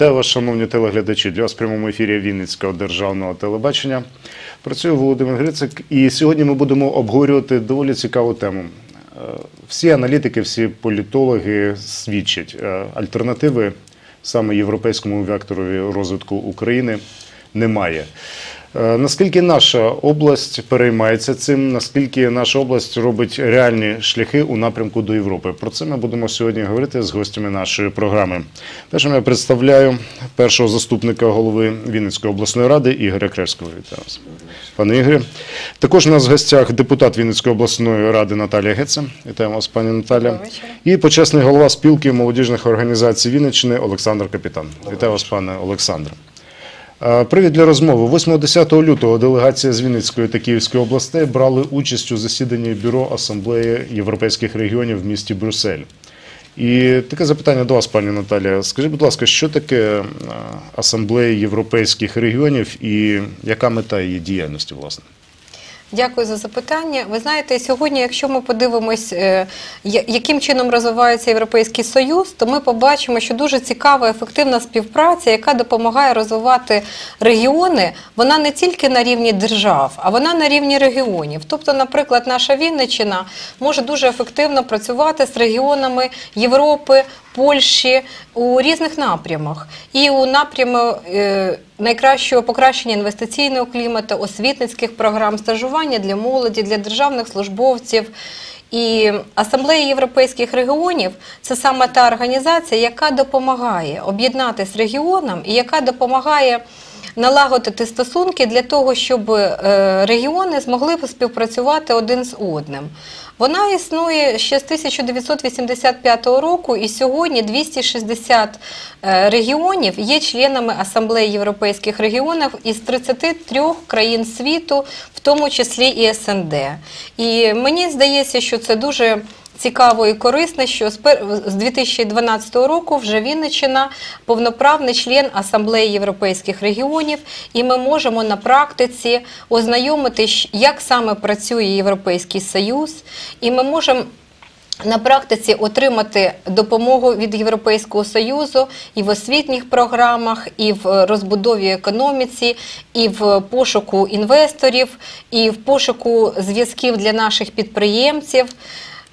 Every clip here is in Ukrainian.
Вітаю вас, шановні телеглядачі. Для вас в прямому ефірі Вінницького державного телебачення. Працює Володимир Грицик, і сьогодні ми будемо обговорювати доволі цікаву тему. Е, Всі аналітики, всі політологи свідчать е, альтернативи саме європейському векторові розвитку України немає. Е, Наскільки наша область переймається цим, наскільки наша область робить реальні шляхи у напрямку до Європи? Про це ми будемо сьогодні говорити з гостями нашої програми. Першим я представляю першого заступника голови Вінницької обласної ради Ігоря Крешського. Вітаю вас. Пане Ігорі. Також у нас в гостях депутат Вінницької обласної ради Наталія Геца. Вітаємо вас, пані Наталя. І почесний голова спілки молодіжних організацій Вінниччини Олександр Капітан. Вітаю вас, пане Олександре. Е, Привід для розмови. 8-10 лютого делегація з Вінницької та Київської областей брали участь у засіданні Бюро Асамблеї європейських регіонів в місті Брюссель. І таке запитання до вас, пані Наталія. Скажіть, будь ласка, що таке е, Асамблея європейських регіонів і яка мета її діяльності, власне? Дякую за запитання. Ви знаєте, сьогодні, якщо ми подивимось, е, яким чином розвивається Європейський Союз, то ми побачимо, що дуже цікава, ефективна співпраця, яка допомагає розвивати регіони. Вона не тільки на рівні держав, а вона на рівні регіонів. Тобто, наприклад, наша Вінниччина може дуже ефективно працювати з регіонами Європи, Польщі у різних напрямах. І у напрямі е, найкращого покращення інвестиційного клімату, освітницьких програм, стажування для молоді, для державних службовців. І Асамблея європейських регіонів це саме та організація, яка допомагає об'єднатися регіонам і яка допомагає налагодити стосунки для того, щоб е, регіони змогли співпрацювати один з одним. Вона існує ще з 1985 року, і сьогодні 260 е, регіонів є членами Асамблеї європейських регіонів із 33 країн світу, в тому числі і СНД. І мені здається, що це дуже цікаво і корисно, що з 2012 року вже Вінниччина повноправний член Асамблеї європейських регіонів, і ми можемо на практиці ознайомити, як саме працює Європейський Союз, і ми можемо на практиці отримати допомогу від Європейського Союзу і в освітніх програмах, і в розбудові економіці, і в пошуку інвесторів, і в пошуку зв'язків для наших підприємців.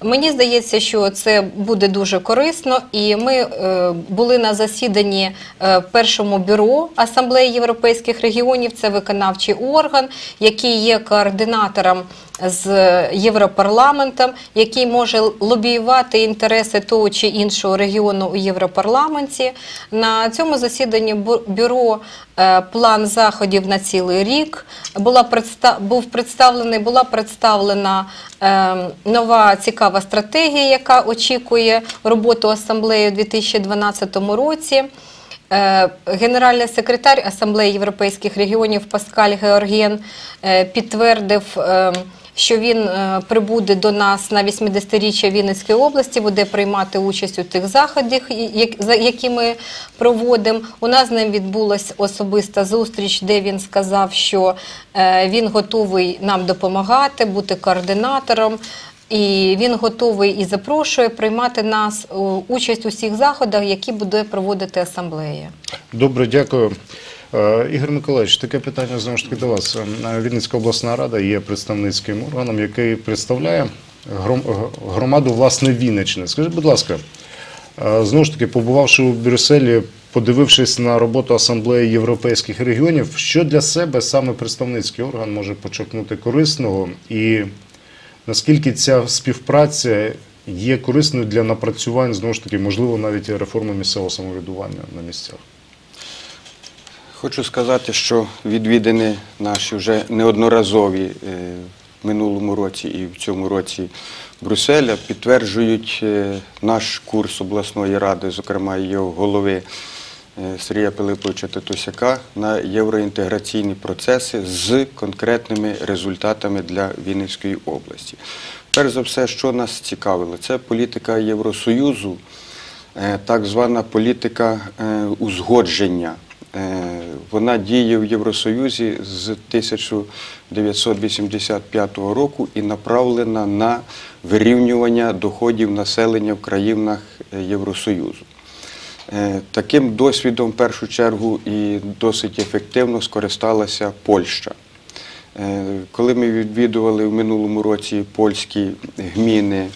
Мені здається, що це буде дуже корисно, і ми е, були на засіданні е, першому бюро Асамблеї європейських регіонів. Це виконавчий орган, який є координатором з Європарламентом, який може лобіювати інтереси того чи іншого регіону у Європарламенті. На цьому засіданні бюро е, план заходів на цілий рік була був представлений, була представлена е, нова цікава стратегія, яка очікує роботу асамблеї у 2012 році. Е, Генеральний секретар Асамблеї європейських регіонів Паскаль Георгієн е, підтвердив, е, що він е, прибуде до нас на 80-річчя Вінницької області, буде приймати участь у тих заходах, які ми проводимо. У нас з ним відбулася особиста зустріч, де він сказав, що е, він готовий нам допомагати, бути координатором. І він готовий і запрошує приймати нас участь у всіх заходах, які буде проводити асамблея. Добре, дякую. Е, Ігор Миколаївич, таке питання знову ж таки до вас. Е, Вінницька обласна рада є представницьким органом, який представляє громаду власне Вінниччини. Скажіть, будь ласка, е, знову ж таки, побувавши у Брюсселі, подивившись на роботу Асамблеї європейських регіонів, що для себе саме представницький орган може почерпнути корисного і наскільки ця співпраця є корисною для напрацювань, знову ж таки, можливо, навіть реформи місцевого самоврядування на місцях? Хочу сказати, що відвідини наші вже неодноразові е, в минулому році і в цьому році Брюсселя підтверджують е, наш курс обласної ради, зокрема його голови е, Сергія Пилиповича Татусяка на євроінтеграційні процеси з конкретними результатами для Вінницької області. Перш за все, що нас цікавило, це політика Євросоюзу, так звана політика узгодження. Е, Вона діє в Євросоюзі з 1985 року і направлена на вирівнювання доходів населення в країнах е, Євросоюзу. Е, Таким досвідом в першу чергу і досить ефективно скористалася Польща. Коли ми відвідували в минулому році польські гміни,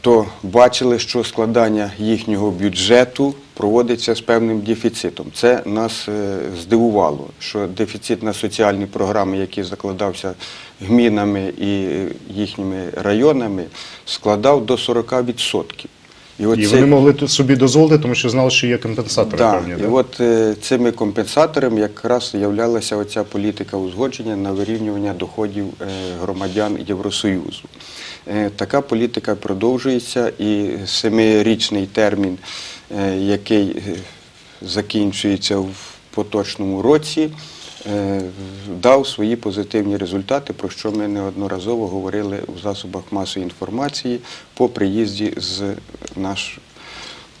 то бачили, що складання їхнього бюджету проводиться з певним дефіцитом. Це нас е, здивувало, що дефіцит на соціальні програми, які закладався гмінами і е, їхніми районами, складав до 40%. І оце- вони могли собі дозволити, тому що знали, що є компенсатори Да, певні. і да? от е, цими компенсаторами якраз являлася оця політика узгодження на вирівнювання доходів громадян Євросоюзу. Така політика продовжується і семирічний термін, який е, закінчується в поточному році, е, дав свої позитивні результати, про що ми неодноразово говорили в засобах масової інформації по приїзді з наш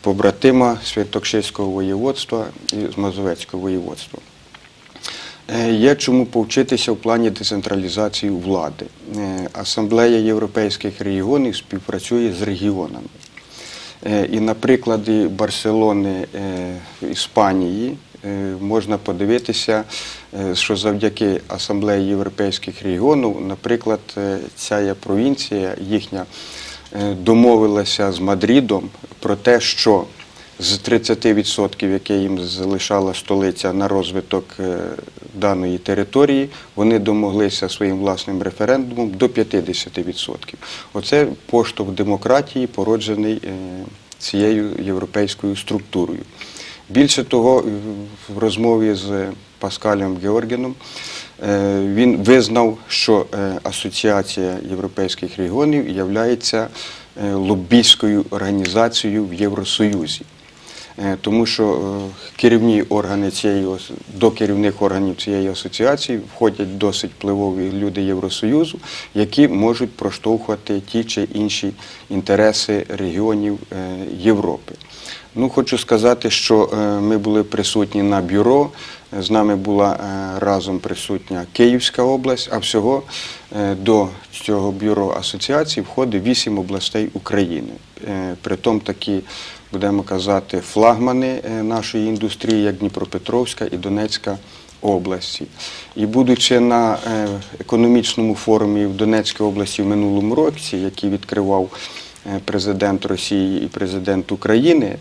побратима Святокшиського воєводства і з Мазовецького воєводства. Е, Є чому повчитися в плані децентралізації влади. Е, Асамблея європейських регіонів співпрацює з регіонами. Е, І на прикладі Барселони в Іспанії е, можна подивитися, е, що завдяки Асамблеї європейських регіонів, наприклад, е, ця провінція їхня е, домовилася з Мадрідом про те, що з 30%, яке їм залишала столиця на розвиток е, даної території, вони домоглися своїм власним референдумом до 50%. Оце поштовх демократії, породжений е, цією європейською структурою. Більше того, в розмові з Паскалем Георгіном е, він визнав, що Асоціація європейських регіонів є лобійською організацією в Євросоюзі. Е, Тому що е, керівні органи цієї до керівних органів цієї асоціації входять досить впливові люди Євросоюзу, які можуть проштовхувати ті чи інші інтереси регіонів е, Європи. Ну, хочу сказати, що ми були присутні на бюро. З нами була разом присутня Київська область, а всього до цього бюро асоціації входить вісім областей України. Притом такі, будемо казати, флагмани е, нашої індустрії, як Дніпропетровська і Донецька області. І будучи на е, економічному форумі в Донецькій області в минулому році, який відкривав е, президент Росії і президент України,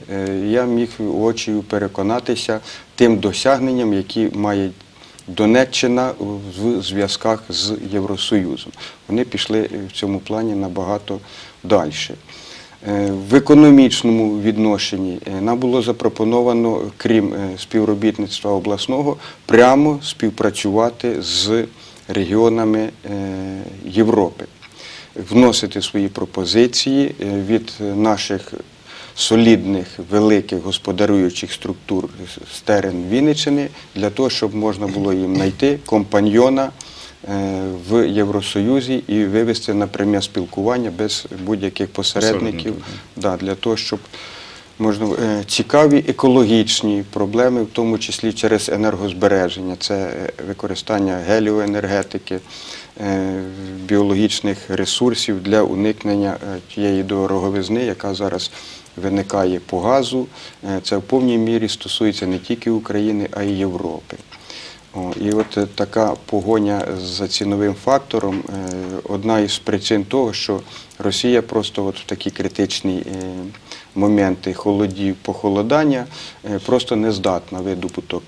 я міг очію переконатися тим досягненням, які має Донеччина в зв'язках з Євросоюзом. Вони пішли в цьому плані набагато далі. Е, В економічному відношенні е, нам було запропоновано, крім е, співробітництва обласного, прямо співпрацювати з регіонами Європи, вносити свої пропозиції від наших солідних великих господарюючих структур з терен Вінниччини для того, щоб можна було їм знайти компаньйона в Євросоюзі і вивести на пряме спілкування без будь-яких посередників, да, для того, щоб можна е, цікаві екологічні проблеми, в тому числі через енергозбереження, це е, використання геліоенергетики, е, біологічних ресурсів для уникнення е, тієї дороговизни, яка зараз виникає по газу. Е, Це в повній мірі стосується не тільки України, а й Європи. І от е, така погоня за ціновим фактором е, одна із причин того, що Росія просто от в такі критичні е, моменти холодів, похолодання просто не здатна видобуток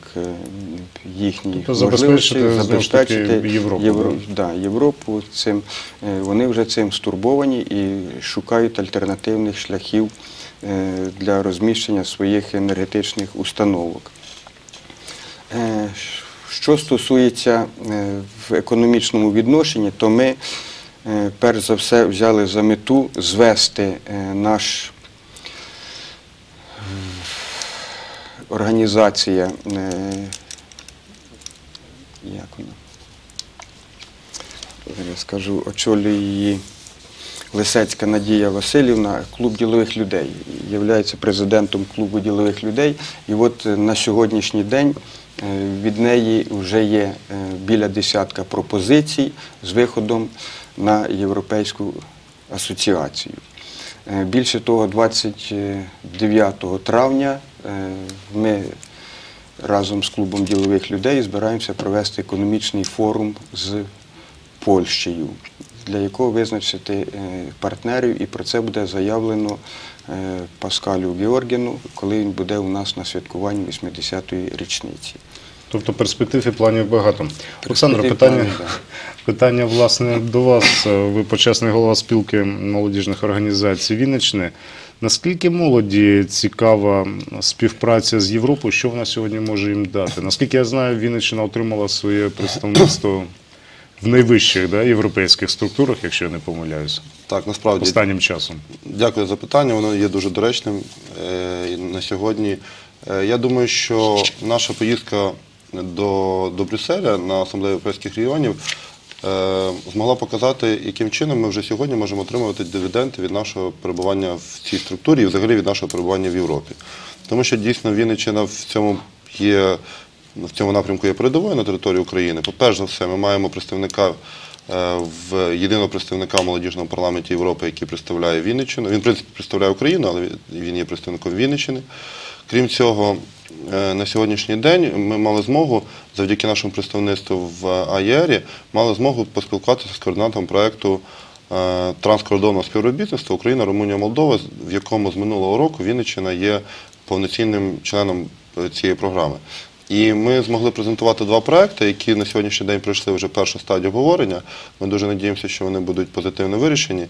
їхніх Тобто забезпечити, знову Європу, Євро- да? Європу цим, вони вже цим стурбовані і шукають альтернативних шляхів для розміщення своїх енергетичних установок. Що стосується е, в економічному відношенні, то ми е, перш за все взяли за мету звести е, наш організація, як вона? Зараз скажу, очолює її Лисецька Надія Васильівна, клуб ділових людей, є президентом клубу ділових людей. І от на сьогоднішній день від неї вже є е, біля десятка пропозицій з виходом на Європейську асоціацію. Е, Більше того, 29 травня е, ми разом з клубом ділових людей збираємося провести економічний форум з Польщею, для якого визначити е, партнерів, і про це буде заявлено е, Паскалю Георгіну, коли він буде у нас на святкуванні 80-ї річниці. Тобто перспектив і планів багато. Олександр, питання, питання власне до вас. Ви почесний голова спілки молодіжних організацій Вінниччини. Наскільки молоді цікава співпраця з Європою, що вона сьогодні може їм дати? Наскільки я знаю, Вінниччина отримала своє представництво в найвищих да, європейських структурах, якщо я не помиляюся, Так, насправді останнім часом. дякую за питання. Воно є дуже доречним е, на сьогодні. Е, Я думаю, що наша поїздка до, до Брюсселя на асамблею європейських регіонів е, змогла показати, яким чином ми вже сьогодні можемо отримувати дивіденди від нашого перебування в цій структурі і взагалі від нашого перебування в Європі. Тому що дійсно Вінниччина в цьому є в цьому напрямку є передовою на території України. По-перше за все, ми маємо представника е, в єдиного представника молодіжному парламенті Європи, який представляє Вінниччину. Він, в принципі, представляє Україну, але він є представником Вінниччини. Крім цього, е, на сьогоднішній день ми мали змогу, завдяки нашому представництву в АЄРі, мали змогу поспілкуватися з координатором проєкту е, транскордонного співробітництва Україна, Румунія, Молдова, в якому з минулого року Вінниччина є повноцінним членом е, цієї програми. І ми змогли презентувати два проекти, які на сьогоднішній день пройшли вже першу стадію обговорення. Ми дуже надіємося, що вони будуть позитивно вирішені.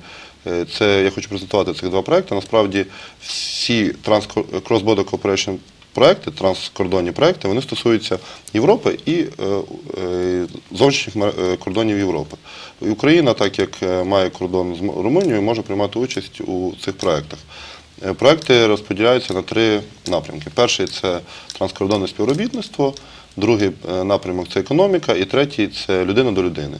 Е, Це я хочу презентувати цих два проекти. Насправді всі cross-border cooperation проекти, транскордонні проекти, вони стосуються Європи і е, е, зовнішніх кордонів Європи. Україна, так як має кордон з Румунією, може приймати участь у цих проектах. Е, Проекти розподіляються на три напрямки. Перший це транскордонне співробітництво, другий е, напрямок це економіка, і третій це людина до людини.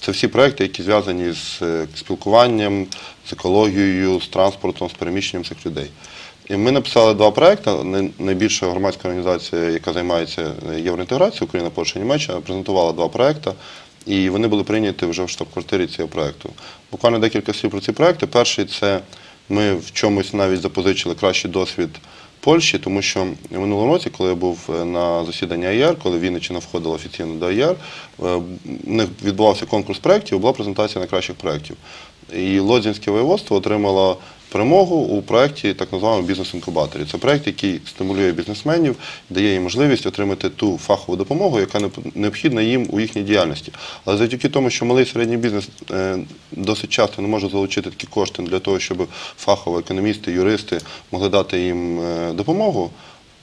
Це всі проекти, які зв'язані з е, спілкуванням, з екологією, з транспортом, з переміщенням цих людей. І ми написали два проекти. Найбільша громадська організація, яка займається євроінтеграцією, Україна, Польща, Німеччина, презентувала два проекти. І вони були прийняті вже в штаб-квартирі цього проекту. Буквально декілька слів про ці проекти. Перший це ми в чомусь навіть запозичили кращий досвід Польщі, тому що минулому році, коли я був е, на засіданні АЄР, коли Вінниччина входила офіційно до АЄР, у них відбувався конкурс проєктів, була презентація найкращих проєктів. І Лодзінське воєводство отримало перемогу у проєкті так званому бізнес-інкубаторі. Це проєкт, який стимулює бізнесменів, дає їм можливість отримати ту фахову допомогу, яка необхідна їм у їхній діяльності. Але завдяки тому, що малий і середній бізнес е, досить часто не може залучити такі кошти для того, щоб фахово економісти, юристи могли дати їм е, допомогу.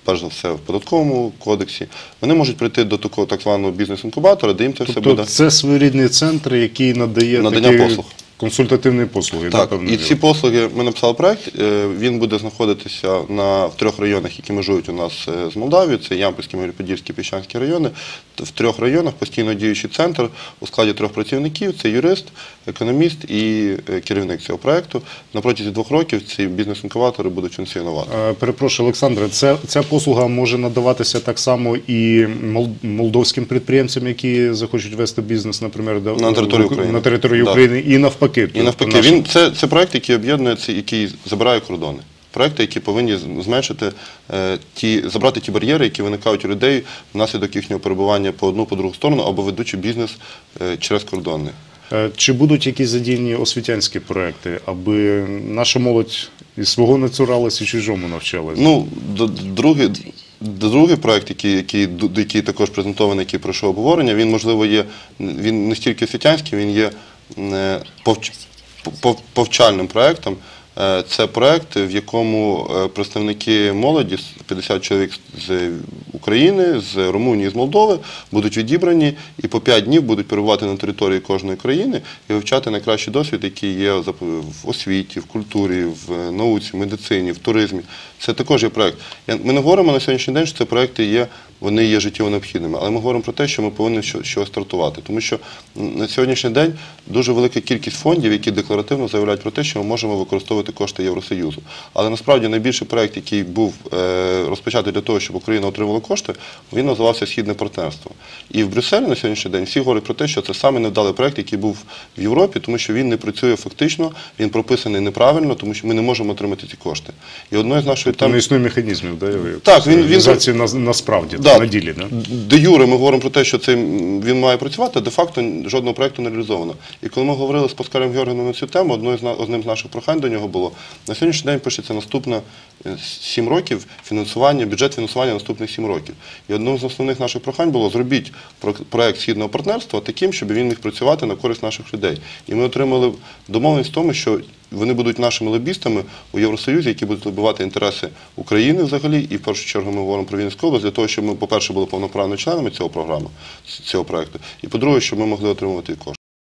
Перш за все, в податковому кодексі, вони можуть прийти до такого так званого бізнес-інкубатора, де їм це все Тобто буде. це своєрідний центр, який надає Надання такі послуг. Консультативні послуги. Так, певно, і ці послуги ми написали проект. е, Він буде знаходитися на в трьох районах, які межують у нас е, з Молдавією. Це Ямпільський, Маріуподільський, Піщанський райони. В трьох районах постійно діючий центр у складі трьох працівників. Це юрист, економіст і е, керівник цього проекту. На протязі двох років ці бізнес-інкубатори будуть функціонувати. Перепрошую, Олександре, це, ця послуга може надаватися так само і мол- молдовським підприємцям, які захочуть вести бізнес, наприклад, да, На території України. на території України, і навпаки. І тобто навпаки, він це, це проект, який об'єднує який забирає кордони. Проекти, які повинні зменшити е, ті, забрати ті бар'єри, які виникають у людей внаслідок їхнього перебування по одну, по другу сторону або ведучи бізнес е, через кордони. Е, Чи будуть якісь задіяні освітянські проекти, аби наша молодь і свого не цуралась і чужому навчалась? Ну, другий, другий проект, який, який, який також презентований, який пройшов обговорення, він, можливо, є, він не стільки освітянський, він є повчальним проектом. Е, Це проект, в якому е, представники молоді, 50 чоловік з України, з Румунії, з Молдови, будуть відібрані і по 5 днів будуть перебувати на території кожної країни і вивчати найкращий досвід, який є в освіті, в культурі, в науці, в медицині, в туризмі. Це також є проект. Ми не говоримо на сьогоднішній день, що це проекти є вони є життєво необхідними. Але ми говоримо про те, що ми повинні що- щось стартувати. Тому що на сьогоднішній день дуже велика кількість фондів, які декларативно заявляють про те, що ми можемо використовувати кошти Євросоюзу. Але насправді найбільший проект, який був е, розпочатий для того, щоб Україна отримала кошти, він називався Східне партнерство. І в Брюсселі на сьогоднішній день всі говорять про те, що це саме невдалий проект, який був в Європі, тому що він не працює фактично, він прописаний неправильно, тому що ми не можемо отримати ці кошти. І одною з нашої Там не існує механізмів, да, Так, він- він- насправді, Да. На ділі. Да? Де юре ми говоримо про те, що цей, м, він має працювати, де-факто жодного проєкту не реалізовано. І коли ми говорили з Паскалем Георгіном на цю тему, одною з одним з наших прохань до нього було, на сьогоднішній день пишеться наступне 7 років фінансування, бюджет фінансування наступних 7 років. І одним з основних наших прохань було зробіть про- проект східного партнерства таким, щоб він міг працювати на користь наших людей. І ми отримали домовленість в тому, що вони будуть нашими лобістами у Євросоюзі, які будуть лобувати інтереси України взагалі, і в першу чергу ми говоримо про Вінницьку область, для того, щоб ми, по-перше, були повноправними членами цього програми, цього проекту, і по-друге, щоб ми могли отримувати кошти.